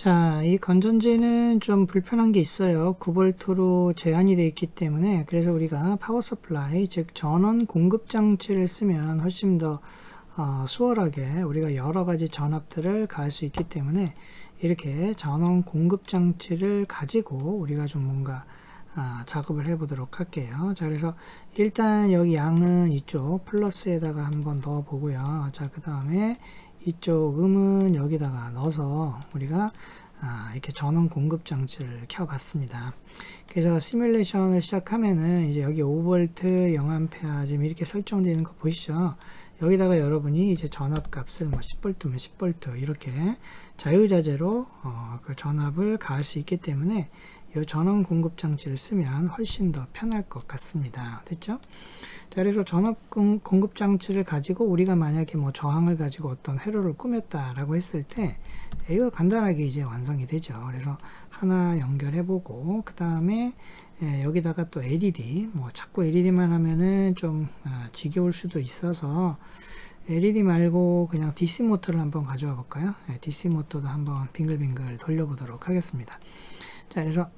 자, 이 건전지는 좀 불편한 게 있어요. 9V로 제한이 되어 있기 때문에 그래서 우리가 파워 서플라이, 즉 전원 공급 장치를 쓰면 훨씬 더 어, 수월하게 우리가 여러 가지 전압들을 가할 수 있기 때문에 이렇게 전원 공급 장치를 가지고 우리가 좀 뭔가 아, 작업을 해 보도록 할게요. 자, 그래서 일단 여기 양은 이쪽 플러스에다가 한번 넣어 보고요. 자, 그 다음에 이쪽 음은 여기다가 넣어서 우리가 아, 이렇게 전원 공급 장치를 켜 봤습니다. 그래서 시뮬레이션을 시작하면은 이제 여기 5V 0A 지금 이렇게 설정되어 있는 거 보이시죠? 여기다가 여러분이 이제 전압 값을 뭐 10V면 10V 이렇게 자유자재로 어, 그 전압을 가할 수 있기 때문에 이 전원 공급 장치를 쓰면 훨씬 더 편할 것 같습니다. 됐죠? 자, 그래서 공- 공급 장치를 가지고 우리가 만약에 뭐 저항을 가지고 어떤 회로를 꾸몄다라고 했을 때 이거 간단하게 이제 완성이 되죠. 그래서 하나 연결해보고 그 다음에 여기다가 또 LED 뭐 자꾸 LED만 하면은 좀 아, 지겨울 수도 있어서 LED 말고 그냥 DC 모터를 한번 가져와 볼까요? 네, DC 모터도 한번 빙글빙글 돌려보도록 하겠습니다. 자, 그래서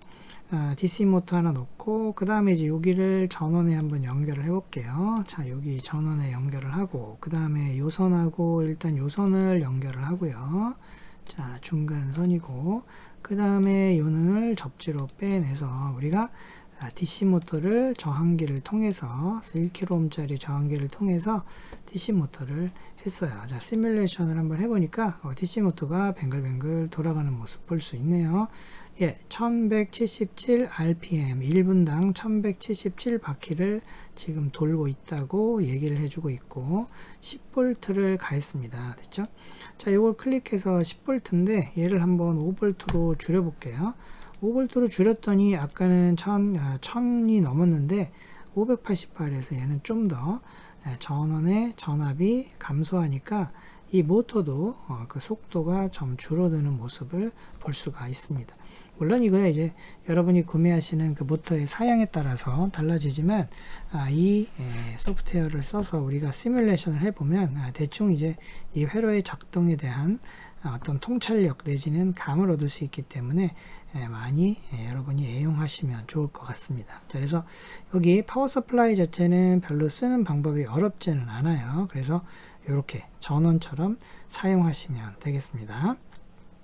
아, DC 모터 하나 놓고 그 다음에 이제 여기를 전원에 한번 연결을 해 볼게요. 자, 여기 전원에 연결을 하고 그 다음에 요선하고 일단 요선을 연결을 하고요. 자, 중간선이고 그 다음에 요능을 접지로 빼내서 우리가 아, DC 모터를 저항기를 통해서 1kg짜리 저항기를 통해서 DC 모터를 했어요. 자, 시뮬레이션을 한번 해보니까 어, DC 모터가 뱅글뱅글 돌아가는 모습 볼 수 있네요. 예, 1177 RPM 1분당 1177 바퀴를 지금 돌고 있다고 얘기를 해주고 있고 10V를 가했습니다. 됐죠? 자, 이걸 클릭해서 10V인데 얘를 한번 5V로 줄여볼게요. 5V로 줄였더니 아까는 1000, 아, 1000이 넘었는데 588에서 얘는 좀 더 전원의 전압이 감소하니까 이 모터도 어, 그 속도가 좀 줄어드는 모습을 볼 수가 있습니다. 물론 이거야 이제 여러분이 구매하시는 그 모터의 사양에 따라서 달라지지만 아, 이 에, 소프트웨어를 써서 우리가 시뮬레이션을 해보면 아, 대충 이제 이 회로의 작동에 대한 아, 어떤 통찰력 내지는 감을 얻을 수 있기 때문에 에, 많이 에, 여러분이 애용하시면 좋을 것 같습니다. 자, 그래서 여기 파워 서플라이 자체는 별로 쓰는 방법이 어렵지는 않아요. 그래서 이렇게 전원처럼 사용하시면 되겠습니다.